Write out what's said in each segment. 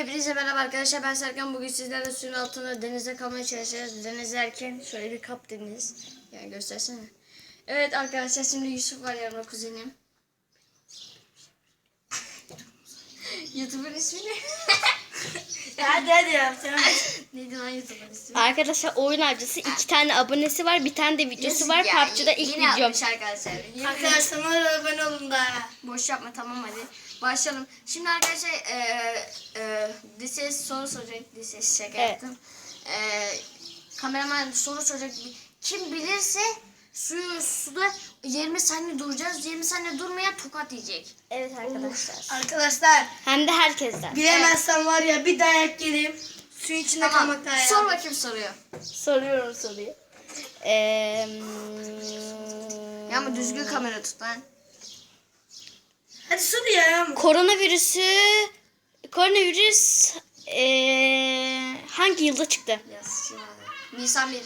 Hepinize merhaba arkadaşlar ben Serkan bugün sizlerle suyun altında denizde kalmaya çalışacağız. Deniz derken şöyle bir kap deniz. Yani göstersene. Evet arkadaşlar şimdi Yusuf var yanımda kuzenim. YouTube'un ismi ne? Hadi hadi yap sen. Neydi lan YouTube'un ismi? Arkadaşlar oyun avcısı iki tane abonesi var. Bir tane de videosu var. Ya, PUBG'da ilk yine videom. atmış arkadaşlar. Arkadaşlar bana abone olun da. Boş yapma tamam hadi. Başlayalım. Şimdi arkadaşlar eee eee lise soru soracak. Lise şaka Evet. yaptım. Eee kameraman soru soracak. Kim bilirse suyu suda 20 saniye duracağız. 20 saniye durmayan tokat yiyecek. Evet arkadaşlar. Arkadaşlar Hem de herkesten. bilemezsem var ya bir dayak yerim. Suyun içinde Tamam. kalmak dayak. Sor bakayım soruyor. Soruyorum soruyu. Ee, Ya ama düzgün kamera tut lan. Hadi sor ya. koronavirüsü koronavirüs ee, hangi yılda çıktı? Yaz. Nisan 1.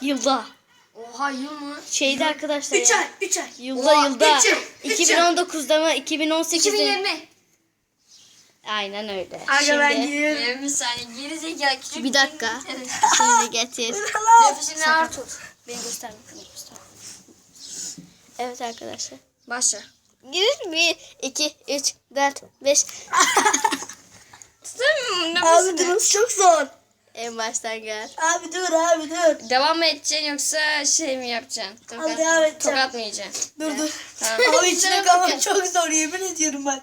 Yılda. Oha yıl mı? Şeyde arkadaşlar. 3 ya. ay 3 ay. Yılda Oha, yılda. üç yıl, üç yıl. 2019'da mı 2018'de? 2020. Aynen öyle. Aga ben Şimdi, gidiyorum. 20 saniye geri zekalı küçük. bir dakika. Evet. Şimdi getir. Nefesini ağır tut. Beni gösterme. Evet arkadaşlar. Başla. Gir 1, 2, 3, 4, 5. Abi dur çok zor. En baştan gel. Abi dur abi dur. Devam mı edeceksin yoksa şey mi yapacaksın? Hadi devam edeceğim. Tokat mı yiyeceksin? Dur dur. Tamam. Abi içine kalmak çok zor yemin ediyorum ben.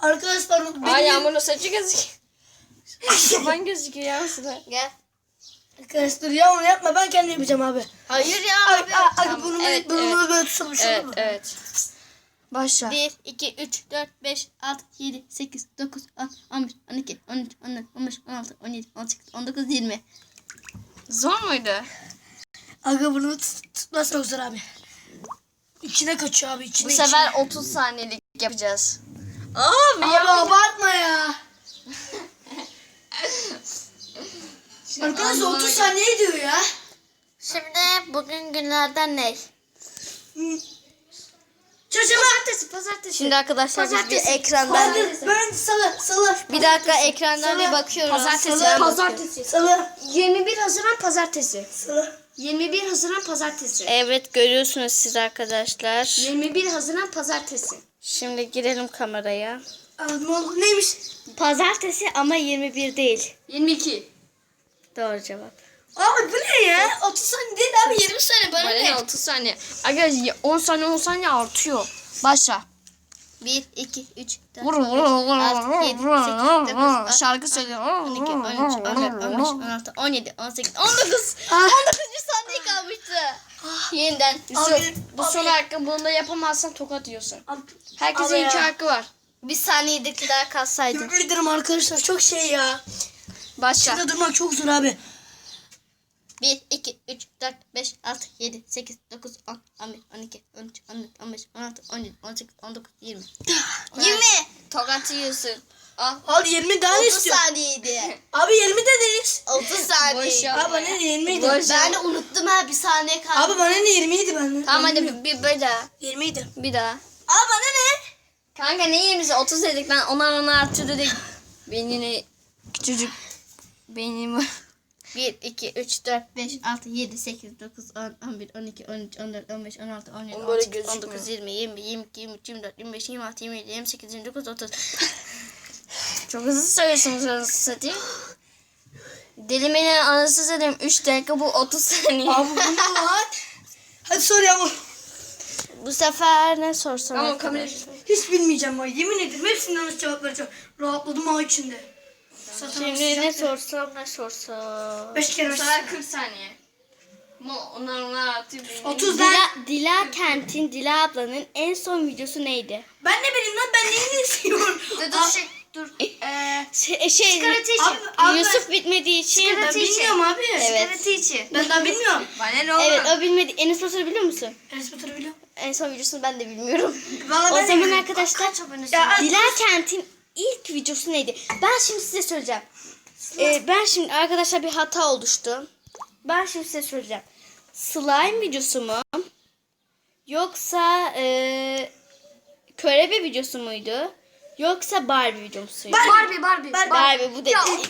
Arkadaşlar benim... yağmurlu saçı gözüküyor. Kafan gözüküyor ya aslında. Gel. Arkadaşlar yağmur yapma ben kendim yapacağım abi. Hayır ya Abi, abi. abi, Tamam, bunu, evet, bunu evet. böyle şunu Evet evet. Başla. 1, 2, 3, 4, 5, 6, 7, 8, 9, 10, 11, 12, 13, 14, 15, 16, 17, 18, 19, 20. Zor muydu? Aga bunu tut, tutmaz çok zor abi. İçine kaçıyor abi Bu içine. sefer 30 saniyelik yapacağız. içine. Abi abartma ya. Arkadaşlar 30 saniye diyor ya. Şimdi bugün günlerden ne? Çarşamba. Pazartesi pazartesi. Şimdi arkadaşlar biz bir Pazartesi. ekrandan Ben, ben salı salı. bir dakika ekrandan bir bakıyoruz. Pazartesi. Salı. Pazartesi. Salı. 21 Haziran pazartesi. Salı. 21 Haziran pazartesi. Evet görüyorsunuz siz arkadaşlar. 21 Haziran pazartesi. Şimdi girelim kameraya. Aa, ne oldu neymiş? Pazartesi ama 21 değil. 22. Doğru cevap. Abi bu ne ya? 30 saniye değil abi 20 saniye bana ne? ne 30 saniye. Aga 10 saniye 10 saniye artıyor. Başla. 1, 2, 3, 4, Vur vur vur vur altı, vur yedi, vur sekiz, vur dokuz, vur. on, Şarkı söylüyor. 12, 13, 14, 15, 16, 17, 18, 19. Ah. 19. saniye kalmıştı. Yeniden. Yusuf, Abi, bu son hakkı bunu da yapamazsan tokat yiyorsun. Herkesin iki hakkı var. Bir saniyedeki daha kalsaydın. Yemin ederim arkadaşlar çok şey ya. Başla. Şurada durmak çok zor abi. 1, 2, 3, 4, 5, 6, 7, 8, 9, 10, 11, 12, 13, 14, 15, 16, 17, 18, 19, 20. 20. Tokat yiyorsun. Al. Abi 20 daha ne 30 istiyor? saniyeydi. Abi 20 dediniz. 30 Boş saniye. Abi bana ne 20 idi? Boş Ben de unuttum ha bir saniye kaldı. Abi bana ne 20 idi ben. Tamam ben hadi bilmiyorum. bir, bir daha. 20 idi. Bir daha. Abi bana ne? Kanka ne yirmisi? 30 dedik lan. Ona ona artı dedik. Ben yine küçücük beynimi. 1, 2, 3, 4, 5, 6, 7, 8, 9, 10, 11, 12, 13, 14, 15, 16, 17, Oğlum böyle 18, gözükmüyor. 19, 20, 20, 22, 23, 24, 25, 26, 27, 28, 29, 30. Çok hızlı söylüyorsunuz anasını satayım. Delimenin anasını satayım. 3 dakika bu 30 saniye. Abi bu ne lan? Hadi sor ya. Bu sefer ne sorsam? Arkadaş? kamera. Hiç bilmeyeceğim ben. Yemin ederim hepsinden nasıl cevap vereceğim. Rahatladım ha içinde. Şimdi ne sorsam ne sorsam? 5 kere Bu beş. sefer 40 saniye. Ama onlar onlar artı benim. 30 Dila. Dila Kent'in Dila ablanın en son videosu neydi? Ben ne bileyim lan ben neyini istiyorum. Dur dur şey dur. Eee. Şey, şey Sigara teacher. Abi, abi Yusuf bitmediği için. Sigara ben teacher. bilmiyorum abi. Evet. Sigara teacher. Ben daha bilmiyorum. Bana ne olur? Evet o bilmedi. Enes Batur'u biliyor musun? Enes Batur'u biliyorum. En son videosunu ben de bilmiyorum. Valla o ben de zaman bilmiyorum. arkadaşlar Kaç abonesi Ya? Dila Kent'in ilk videosu neydi? Ben şimdi size söyleyeceğim. Ee, ben şimdi arkadaşlar bir hata oluştu. Ben şimdi size söyleyeceğim. Slime videosu mu? Yoksa e, körebe videosu muydu? Yoksa Barbie video mu söyleyeceğim? Barbie Barbie. Barbie. Barbie bu dedi. Hadi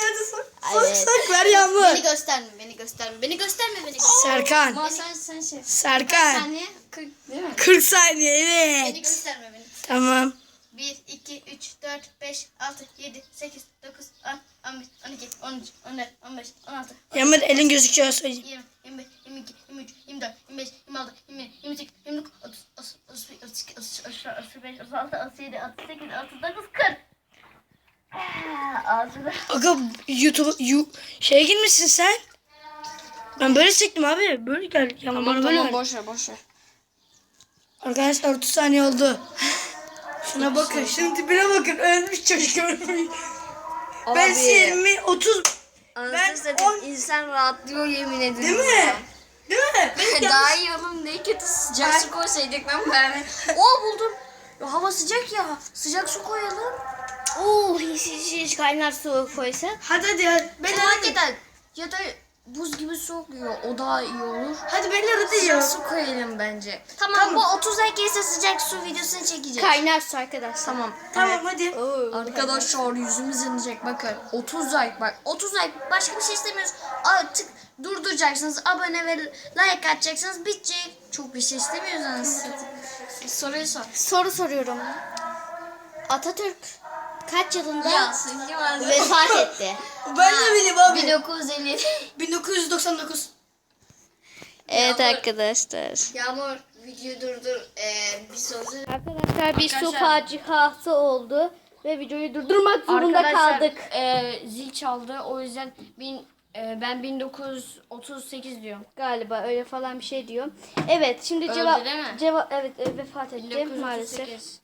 hadi sok. Sok Evet. sok ver Yağmur. Beni gösterme, beni gösterme, beni gösterme, beni gösterme. Serkan. Ama sen sen şey. Serkan. Saniye 40 değil mi? 40 saniye Beni evet. gösterme beni. Tamam. 1, 2, 3, 4, 5, 6, 7, 8, 9, 10, 11, 12, 13, 14, 15, 16, Yağmur elin gözüküyor söyleyeyim. 20, 21, 22, 23, 24, 25, 26, 27, 28, 29, 30, 30, 31, 32, 33, 34, 35, 36, 37, 38, 39, 40. Ağzına. Aga YouTube yu, şeye girmişsin sen. Ben böyle çektim abi. Böyle gel. Yalan bana böyle ver. boş ver boş ver. Arkadaşlar 30 saniye oldu. Şuna bakın. Şunun tipine bakın. Ölmüş çocuk ölmüş. Ben 20 30 Ben Ben satayım on- insan rahatlıyor yemin ederim. değil mi? Değil mi? Daha iyi oğlum ne kötü sıcak su koysaydık ben ben. Oo buldum. Ya, hava sıcak ya. Sıcak su koyalım. Oo, hiç, hiç, hiç kaynar su koysa. Hadi hadi hadi. Ben Beyler hadi. ya da buz gibi soğuk yiyor. O daha iyi olur. Hadi beyler hadi Sıcak su koyalım bence. Tamam, bu 30 like gelirse sıcak su videosunu çekeceğiz. Kaynar su arkadaşlar. Tamam. Tamam hadi. Oo, Arkadaşlar yüzümüz yanacak bakın. 30 like bak. 30 like başka bir şey istemiyoruz. Artık durduracaksınız. Abone ve like atacaksınız. Bitecek. Çok bir şey istemiyoruz anasını. Soruyu sor. Soru soruyorum. Atatürk kaç yılında vefat etti? Ben de bileyim abi. 1950. 1999. Evet Yağmur. arkadaşlar. Yağmur video durdur. Ee, bir sor. Arkadaşlar bir su Arkadaşlar- faciası oldu ve videoyu durdurmak zorunda kaldık. e, zil çaldı. O yüzden bin, e, ben 1938 diyorum. Galiba öyle falan bir şey diyor. Evet şimdi Öldü cevap değil mi? cevap evet e, vefat etti maalesef. 1938.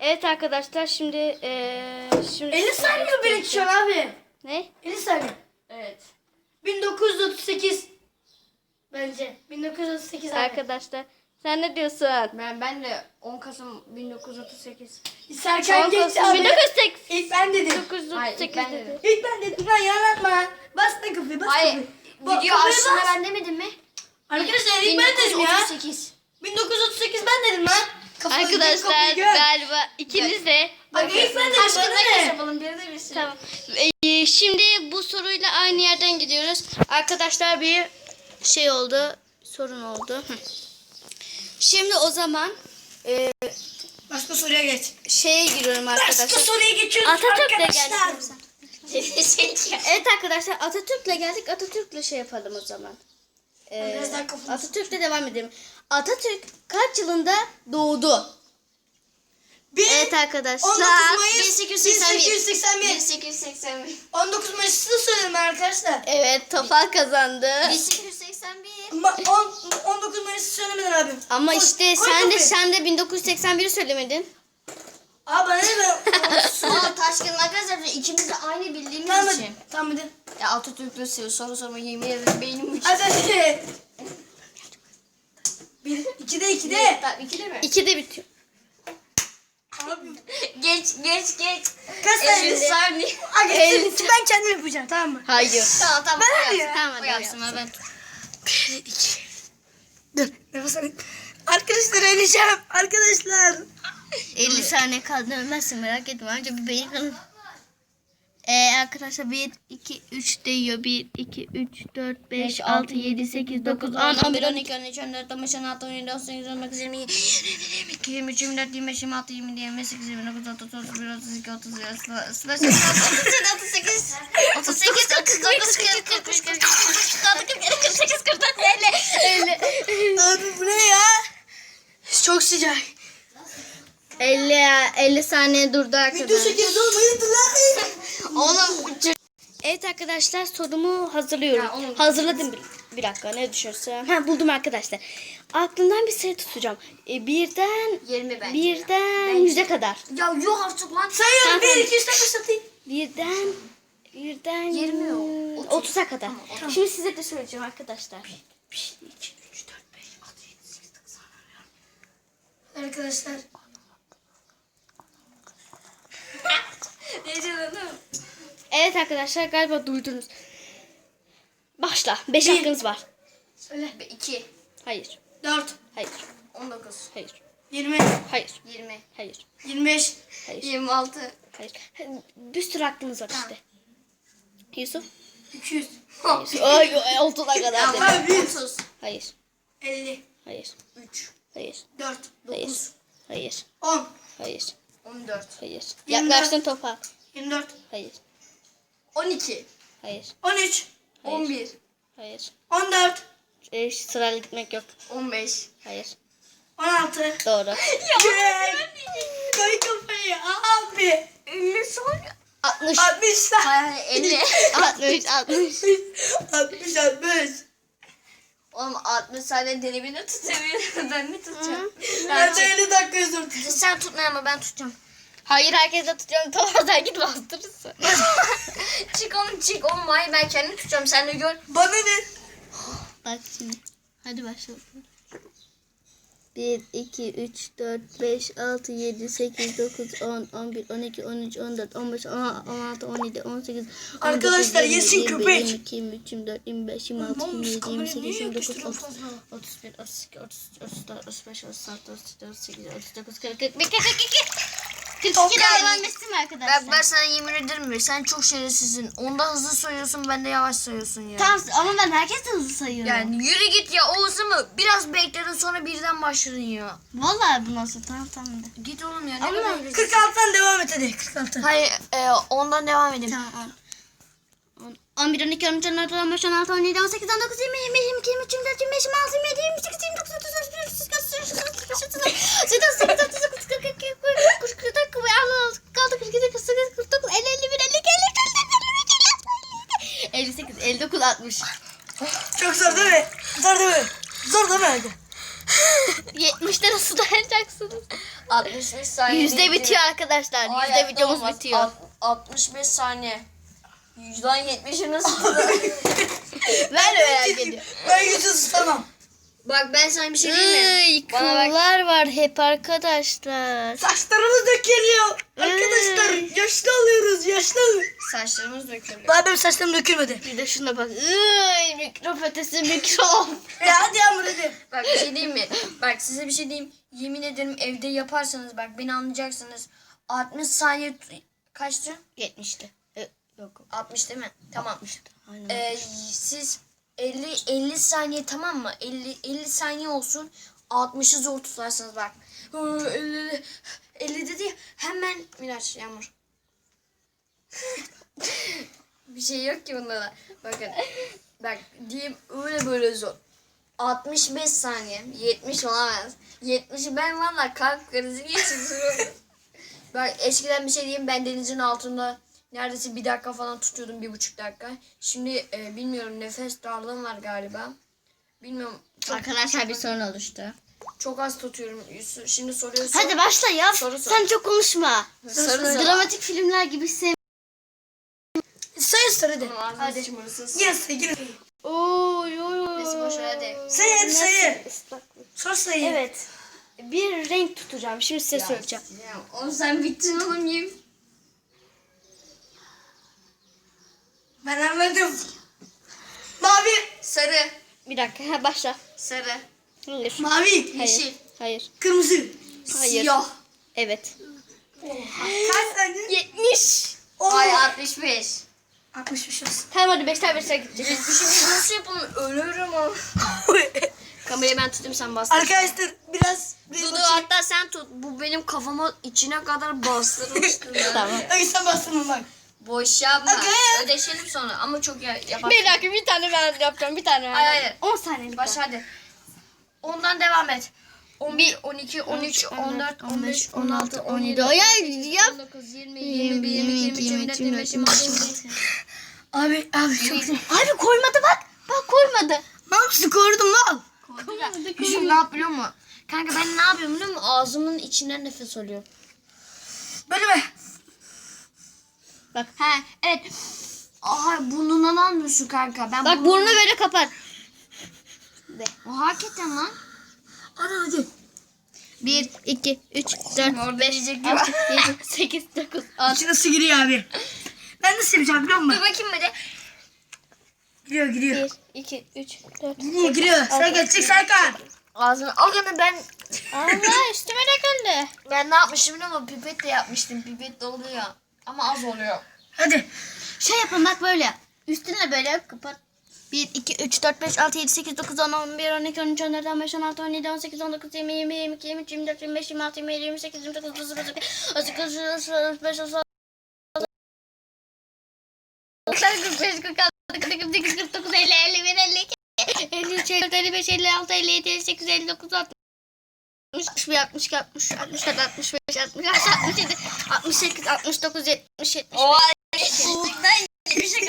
Evet arkadaşlar şimdi e, şimdi 50 saniye mi birikiyor abi? Ne? 50 saniye. Evet. 1938. Bence. 1938 abi. Arkadaşlar sen ne diyorsun? Ben ben de 10 Kasım 1938. Serkan geçti abi. 1908. İlk ben dedim. 1908 ben dedi. dedim. İlk ben dedim. Lan yalanma. Bas da kapıyı bas Hayır. kapıyı. Bak, Video kapıyı aslında bas. ben demedim mi? Arkadaşlar ilk ben dedim ya. 1938. 1938 ben dedim lan. Kafayı Arkadaşlar kapıyı gör. galiba ikiniz de Kaç bana ne? yapalım bir de bir şey. Tamam. Ee, şimdi bu soruyla aynı yerden gidiyoruz. Arkadaşlar bir şey oldu. Sorun oldu. Hı. Şimdi o zaman e, Başka soruya geç. şeye giriyorum Başka arkadaşlar. soruya geçiyoruz Atatürk'le arkadaşlar. geldik. Evet arkadaşlar Atatürk'le geldik. Atatürk'le şey yapalım o zaman. Ee, Biraz daha kafamız- Atatürk'le devam edelim. Atatürk kaç yılında doğdu? Bir, Evet arkadaşlar. 19 Mayıs 1881. 1881. 1881. 19 Mayıs'ı söyledim arkadaşlar. Evet Topal kazandı. 1881. Ama on, 19 Mayıs'ı söylemedin abim. Ama Koy- işte koy sen de sen de 1981'i söylemedin. Abi bana ne ben? Taşkın arkadaşlar ikimiz de aynı bildiğimiz tamam için. Tamam hadi. Ya Atatürk'le sev soru sorma yemin ederim beynim uçtu. Hadi hadi. Bir, iki de iki de. Tamam ikili mi? 2'de bitiyor. Abi. Geç geç geç. Kaç 50 tane? saniye. Hadi sen- ben kendim yapacağım tamam mı? Hayır. Tamam tamam. Ben hadi ya. Tamam hadi yapsın ben. Bir, iki. Dur nefes alayım. Arkadaşlar öleceğim. Arkadaşlar. 50 saniye kaldı ölmezsin merak etme. Önce bir beyin kanı. Ee, arkadaşlar 1, 2, 3 değiyor. 1, 2, 3, 4, 5, 6, 7, 8, 9, 10, 11, 12, 13, 14, 15, 16, 17, 18, 19, 20, 22, 23, 24, 25, 26, 27, 28, 29, 30, 31, 32, 33, 34, 35, 38, 38, 39, 40, 41, 42, 43, 44, 47, 48, 49, 50, 50. Abi bu ne ya? Çok sıcak. 50, 50 saniye durdu Video arkadaşlar. çekiyoruz olmayı lan. Oğlum Evet arkadaşlar sorumu hazırlıyorum. Ya oğlum- Hazırladım bir, bir dakika ne düşünürsem. Ha buldum arkadaşlar. Aklımdan bir sayı tutacağım. E, birden 20 bence. birden yüze kadar. Ya yok artık lan. Sayıyorum. Tamam. 1, 2, 3, 4, 5, 6. Birden birden 20 yok, 30'a kadar. Şimdi size de söyleyeceğim arkadaşlar. 1, 2, 3, 4, 5, 6, 7, 8, 9, 10. Arkadaşlar. Canım? Evet arkadaşlar galiba duydunuz. Başla. 5 Bir. hakkınız var. Söyle. 2. Hayır. 4, Hayır. 19. Hayır. 20, Hayır. 20, Hayır. 25, Hayır. 26, Hayır. Bir sürü hakkınız var işte. Yusuf? 200, Ay, ay, altına kadar dedi. Abi 100, 30, Hayır. 50, Hayır. 3, Hayır. 4, Hayır. 9, Hayır. 10, Hayır. 14, Hayır. Yirmi Yaklaştın topa. 24, Hayır. 12, Hayır. 13, 11, Hayır. 14, E, sırayla gitmek yok. 15. Hayır. 16. Doğru. Yeah. Koy kafayı abi. 50 sonra. 60. 60 lan. Hayır 50. 60. 60. 60 60. Oğlum 60 saniye denemini tutamıyorum. ben mi tutacağım? Ben de 50 dakika zor Sen tutma ama ben tutacağım. Hayır herkes de tutuyorum. Tamam sen git bastırırsın. çık oğlum çık oğlum. Hayır ben kendim tutacağım. Sen de gör. Bana ne? Bak şimdi. Hadi başlayalım. 1, 2, 3, 4, 5, 6, 7, 8, 9, 10, 11, 12, 13, 14, 15, 16, 17, 18, 19, Arkadaşlar, 20, yesin 21, köpek. 22, 23, 24, 25, 26, Oğlum, 27, kamerayı 28, niye 29, yapıştırıyorsun 30, fazla? 31, 32, 33, 34, 35, 36, 37, 38, 39, 40, 41, 42. 42 Tamam. devam etsin mi arkadaşlar? Ben, ben sana yemin ederim mi? Sen çok şerefsizsin. Onda hızlı sayıyorsun, ben de yavaş sayıyorsun ya. Tamam ama ben herkes de hızlı sayıyorum. Yani yürü git ya Oğuz'u mu? Biraz bekledin sonra birden başladın ya. Vallahi bu nasıl? Tamam tamam de. Git oğlum ya. Ne Ama kadar yürü- 46'dan devam et hadi 46. Hayır e, ondan devam edeyim. Tamam. 11, 12, 13, 14, 15, 16, 17, 18, 19, 20, 21, 22, 23, 24, 25, 26, 27, 28, 29, 54, 55, 56, 57, 58, 59, 60. Çok zor değil mi? Zor değil mi? Zor değil mi? 70'te nasıl dayanacaksınız? 65 saniye. Yüzde bitti. bitiyor arkadaşlar. Yüzde Hayatta videomuz olmaz. bitiyor. Alt- 65 saniye. Yüzden 70'i nasıl Ben de merak ediyorum. Ben yüzü tutamam. Bak ben sana bir şey diyeyim Iy, mi? Bana bak. kıllar var hep arkadaşlar. Saçlarımız dökülüyor. Arkadaşlar yaşlı oluyoruz yaşlı. Saçlarımız dökülüyor. Daha benim saçlarım dökülmedi. Bir de şuna bak. Iy, mikrop ötesi mikrop. Ya hadi Yağmur hadi. Bak bir şey diyeyim mi? Bak size bir şey diyeyim. Yemin ederim evde yaparsanız bak beni anlayacaksınız. 60 saniye kaçtı? 70'ti. E, yok. 60 değil mi? Tamam. Aynen. Ee, siz 50 50 saniye tamam mı? 50 50 saniye olsun. 60'ı zor tutarsınız bak. Hı, 50 50 dedi hemen Miraç Yağmur. bir şey yok ki bunda da. Bakın. Bak diyeyim öyle böyle zor. 65 saniye. 70 olamaz. 70'i ben valla kalp krizi geçiriyorum. Bak eskiden bir şey diyeyim ben denizin altında neredeyse bir dakika falan tutuyordum bir buçuk dakika. Şimdi e, bilmiyorum nefes darlığım var galiba. Bilmiyorum çok, Arkadaşlar bir sorun oluştu. çok az tutuyorum. Yusuf, Şimdi soruyorsun. Hadi başla ya. Soru sor. Sen çok konuşma. Soru sor. Dramatik filmler gibi sev. Sayı sor hadi. Hadi. Sayı yine. Oy oy oy. Neyse boş ver hadi. Sayı hadi sayı. Islak. Sor sayı. Evet. Bir renk tutacağım. Şimdi size söyleyeceğim. Ya, oğlum sen bittin oğlum yem. Ben anladım. Mavi. Sarı. Bir dakika. Ha, başla. Sarı. Hayır. Mavi. Hayır. Yeşil. Hayır. Kırmızı. Hayır. Siyah. Evet. Kaç saniye? 70. Oo. Ay 65. 65 olsun. Tamam hadi 5 tane 5 tane gideceğiz. Bir şey nasıl yapalım? Ölürüm ama. Kamerayı ben tutayım sen bastır. Arkadaşlar biraz bir Dudu hatta sen tut. Bu benim kafama içine kadar bastırmıştı. tamam. Ay sen bastırma bak. Boş yapma. Okey. Ödeşelim sonra ama çok ya yapar. Bir dakika bir tane ben yapacağım. Bir tane ben. Hayır, hayır. 10 saniye. Baş hadi. Ondan devam et. 11, 12, 13, 14, 15, 16, 17, Ay, ay, yap. 19, 20, 21, 22, 23, 24, 25, 26, 27. Abi abi çok zor. Abi koymadı bak. Bak koymadı. Mal korudum mal. Yusuf ne yapıyor mu? Kanka ben ne yapıyorum biliyor musun? Ağzımın içinden nefes alıyor. Böyle mi? Bak. He evet. Aha burnundan almıyorsun kanka. Ben Bak burnum- burnunu böyle kapat. De. O hakikaten lan. Hadi hadi. 1, 2, 3, 4, Orada 5, yiyecek gibi. 6, 7, 8, 9, 10. İçi nasıl giriyor abi? Ben nasıl yapacağım biliyor Dur musun? bakayım hadi. Giriyor giriyor. 1, 2, 3, 4, Giriyor giriyor. Sen geçecek Serkan. Ağzını. O kadar ben Allah üstüme de geldi. ben ne yapmışım biliyor musun? Pipet de yapmıştım. Pipet de oluyor. Ama az oluyor. Hadi. Şey yapın bak böyle. Üstüne böyle kapat. 1, 2, 3, 4, 5, 6, 7, 8, 9, 10, 11, 12, 13, 14, 15, 16, 17, 18, 19, 20, 20, 22, 23, 24, 25, 26, 27, 28, 29, 30, 31, 32, 33, 35, 36, 45, 46, 48, 49, 50, 51, 52, 53, 54, 55, 56, 57, 58, 59, 60. 61, 62, 63, 64, 65, 66, 67, 68, 69, 70, 71. O gerçekten bir şey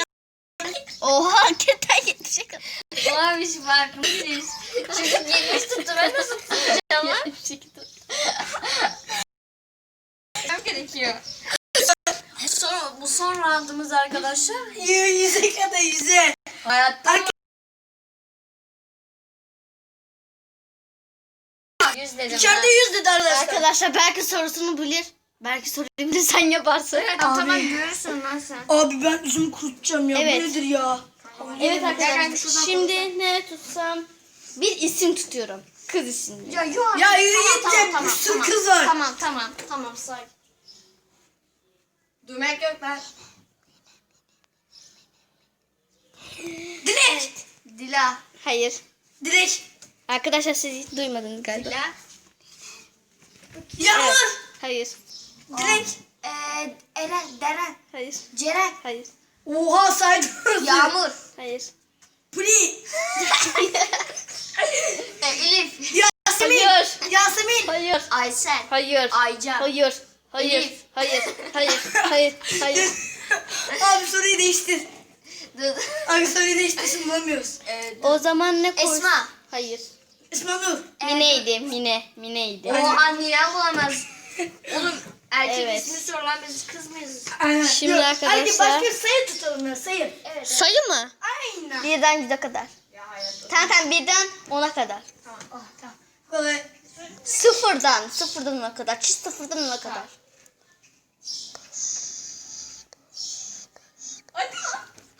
Oha hakikaten yetişe kadar. kalmamış farkındayız. Çünkü gelmiş tuttu. Ben nasıl tutacağım lan? Tutmam gerekiyor. Sonra, bu son roundumuz arkadaşlar. Yüze yüze kadar yüze. Hayatta Yüz dedim İçeride yüz dedi arkadaşlar. Arkadaşlar belki sorusunu bilir. Belki soruyu bilir sen yaparsın. Evet, tamam görürsün lan sen. Abi ben üzümü kurutacağım ya. Evet. Bu nedir ya? Evet arkadaşlar şimdi ne tutsam? Bir isim tutuyorum. Kız ismi. Ya yok. Ya yürü git tamam, tamam, bir tamam, kız var. Tamam tamam tamam say. Duymak yok ben. Dilek. Dila. Hayır. Dilek. Arkadaşlar siz hiç duymadınız galiba. Dila. Yağmur. Hayır. Dilek. Ee, Eren, Deren, Hayır. Ceren, Hayır. Oha saydınız. Yağmur, Hayır. Puli. e, Elif, Yasemin. Hayır. Yasemin. Hayır. Aysel, Hayır. Aycan. Hayır. Hayır. Elif. Hayır. Hayır. Hayır. Hayır. Abi soruyu değiştir. Abi soruyu değiştirsin bulamıyoruz. e, O zaman ne koy? Esma. Hayır. İsmail Nur. Mine'ydi. Mine. Mine'ydi. O anneden bulamaz. Oğlum erkek Evet. ismi sor lan biz kız mıyız? Aynen. Şimdi Yok, arkadaşlar- Hadi başka bir sayı tutalım ya sayı. Evet. Sayı mı? Aynen. Birden yüze kadar. Ya hayatım. Tamam tamam birden ona kadar. Tamam. Oh, tamam. Kolay. Sıfırdan. Sıfırdan ona kadar. Çiz sıfırdan ona kadar.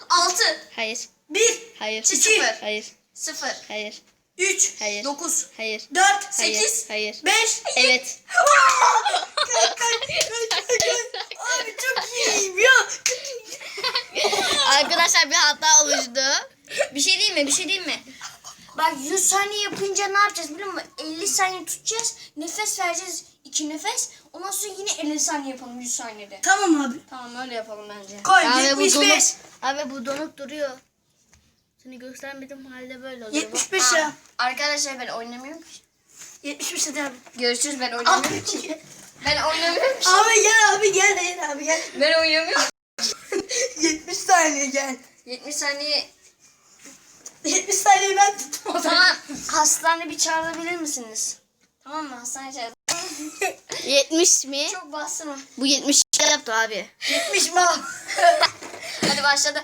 Altı, Hayır. Bir. Hayır. İki. sıfır, Hayır. sıfır, Hayır. Üç. Hayır. dokuz, Hayır. Dört. Hayır. Sekiz. Hayır. Beş. Evet. Abi çok iyiyim ya. Arkadaşlar bir hata oluştu. Bir şey değil mi? Bir şey değil mi? Bak 100 saniye yapınca ne yapacağız biliyor musun? 50 saniye tutacağız. Nefes vereceğiz. 2 nefes. Ondan sonra yine 50 saniye yapalım 100 saniyede. Tamam abi. Tamam öyle yapalım bence. Koy Abi bu 75. donuk. Abi bu donuk duruyor. Seni göstermediğim halde böyle oluyor. 75 ya. Arkadaşlar ben oynamıyorum ki. 75 hadi abi. Görüşürüz ben oynamıyorum ki. Ben oynamıyorum ki. abi gel abi gel gel abi gel. Ben oynamıyorum. 70 saniye gel. 70 saniye. 70 saniye ben tuttum o zaman. Tamam. Hastane bir çağırabilir misiniz? Tamam mı? Hastane çağır. 70 mi? Çok bastırma. Bu 70 yaptı abi. 70 mi? Hadi başladı.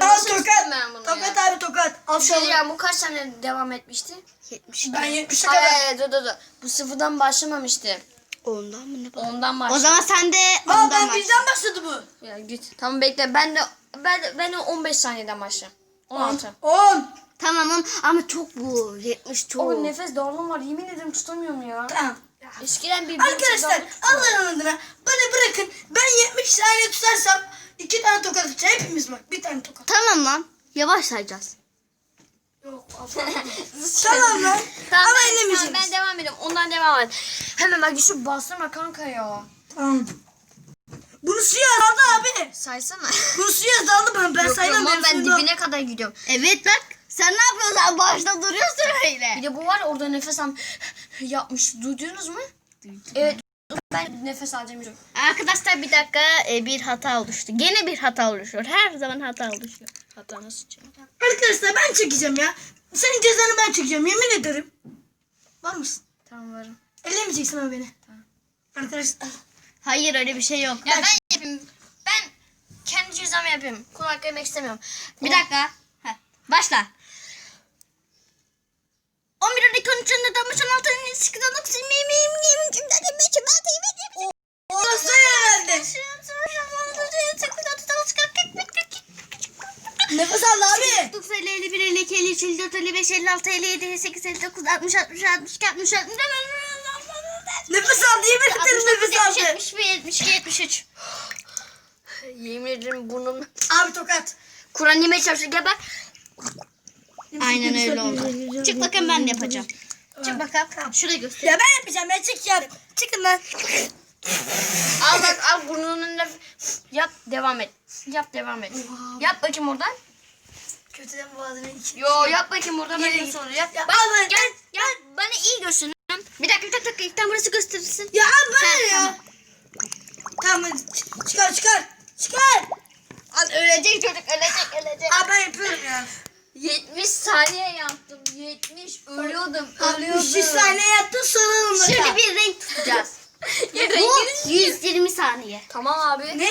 Al tokat. Tokat abi tokat. Al Bir şey şunu. diyeceğim, bu kaç tane devam etmişti? 70. Ben 70'e Hayır kadar. hayır dur dur dur. Bu sıfırdan başlamamıştı. Ondan mı ne? Ondan başladı. O zaman sen de Aa ben var. birden başladı bu. Ya git. Tamam bekle ben de ben, ben de 15 saniyeden başlayayım. 16. 10. Tamam on. ama çok bu. 70 çok. O nefes darlığım var yemin ederim tutamıyorum ya. Tamam. Eskiden bir bir- Arkadaşlar Allah'ın adına bana bırakın. Ben 70 saniye tutarsam iki tane tokat atacağım. Hepimiz bak bir tane tokat. Tamam lan. Yavaş sayacağız. Yok Tamam lan. Tamam, Ama ben, tamam, ben devam ediyorum. Ondan devam et. Hemen bak Yusuf bastırma kanka ya. Tamam. Bunu suya azaldı abi. Saysana. Bunu suya azaldı ben. Ben Yok, saymam. Ben, ben dibine kadar gidiyorum. Evet bak. Sen ne yapıyorsun? Sen başta duruyorsun öyle. Bir de bu var orada nefes al yapmış. Duydunuz mu? Evet. Ben nefes alacağım. Arkadaşlar bir dakika e, bir hata oluştu. Gene bir hata oluşuyor. Her zaman hata oluşuyor. Hatta nasıl çekeceğim? Arkadaşlar ben çekeceğim ya. Senin cezanı ben çekeceğim yemin ederim. Var mısın? Tamam varım. Ellemeyeceksin ama beni. Arkadaşlar. Hayır öyle bir şey yok. Ya ben yapayım. Ben kendi cezamı yapayım. Kulak yemek istemiyorum. Bir dakika. Heh, Başla. 11 12 13 14 15 16 17 18 19 20 20 20 21 22 23 24 25 Orası herhalde. Nefes al abi. 9 50 51 52 53 54 55 56 57 58 59 60 60 62 60 60 Nefes al yemin ederim nefes al. 71 72 73 Yemin ederim burnum. Abi tokat. Kur'an yemeye çalışıyor. Gel bak. Aynen öyle oldu. Çık bakayım ben de yapacağım. Çık bakalım. Şurayı göster. Ya ben yapacağım ben çıkacağım. Çıkın lan. Al bak al burnunun önünde. Yap devam et. Yap devam et. Yap bakayım oradan. Kötüden boğazını iki. Yo yap bakayım oradan öyle sonra yap. Ya Bak abi, gel gel bana iyi görsün. Bir dakika bir dakika. İlkten burası gösterirsin. Ya bana ya. Tamam çıkar çıkar. Çıkar. Al ölecek çocuk ölecek ölecek. Abi ben yapıyorum ya. 70 saniye yaptım. 70 ölüyordum. Ölüyordum. 300 saniye yaptın Şöyle bakalım. bir renk tutacağız. Ya Bu renginiz- 120 saniye. Tamam abi. Ne?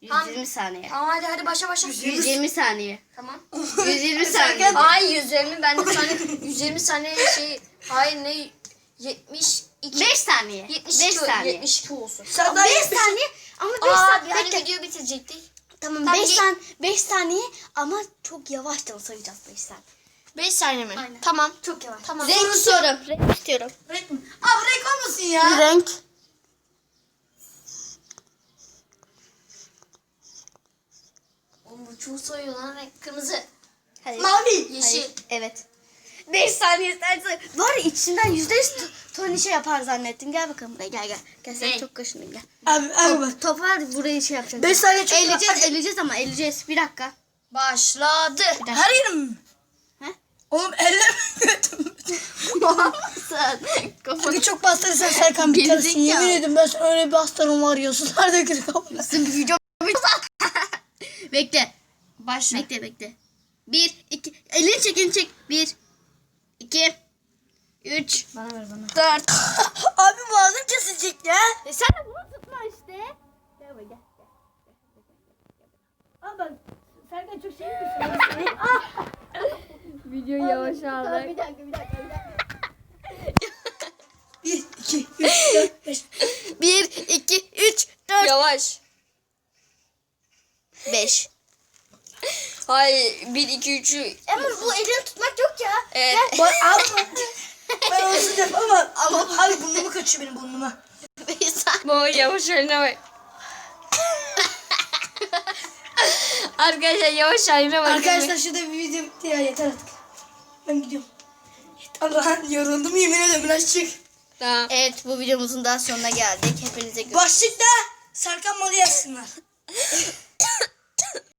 120 saniye. Tamam hadi hadi başa başa. 120 saniye. Tamam. 120 Serkan- saniye. Ay 120 ben de saniye 120 saniye şey hayır ne 72 5 saniye. 72 5 saniye. 72 olsun. Sen daha 5 yetmiş- saniye ama 5 Aa saniye. hani video bitirecektik. Tamam Tamam, 5 ge- saniye 5 saniye ama çok yavaştan sayacağız 5 saniye. 5 saniye mi? Aynen. Tamam. Çok yavaş. Tamam. Renk istiyorum. Renk istiyorum. Renk mi? Abi renk olmasın ya. renk. Oğlum bu çok soyuyor lan renk kırmızı. Hadi. Mavi. Yeşil. Hayır, Evet. 5 saniye istersen. Var ya içinden %100 t- ton şey yapar zannettim. Gel bakalım buraya gel gel. Gel sen Ne? çok kaşındın gel. Abi abi bak. Top var burayı şey yapacağız. 5 saniye çok Eleyeceğiz eleyeceğiz ama eleyeceğiz. Bir dakika. Başladı. Her yerim? He? Oğlum elleme. Olmasın. Kafanı Çünkü çok bastırırsan Serkan bitersin. Gerizekalı. Yemin ederim ben sana öyle bir hastalığım var ya. Sular dökülür kafana. Bizim bir video Bekle. Başla. Bekle bekle. Bir, iki. Elini çek, elini çek. Bir, iki, üç, Bana ver bana. dört. Abi boğazım kesilecek ya. E sen de bunu tutma işte. Gel buraya gel. Abi bak. Serkan çok şey yapıyorsun. Video yavaş Tamam, aldık. bir dakika, bir dakika, bir dakika. 1, 2, 3, 4, 5. Bir, iki, üç, dört, Yavaş. beş. Hayır 1 2 3 Ama bu elini tutmak yok ya. Evet. Bak abi. Ben olsun yapamam. Ama abi burnumu kaçıyor benim burnuma. Saniye. Bu yavaş haline bak. Arkadaşlar yavaş haline bak. Arkadaşlar şurada bir video bitti ya yeter artık. Ben gidiyorum. Lan yoruldum yemin ederim biraz çık. Tamam. Evet bu videomuzun daha sonuna geldik. Hepinize görüşürüz. Başlıkta Serkan malı yazsınlar.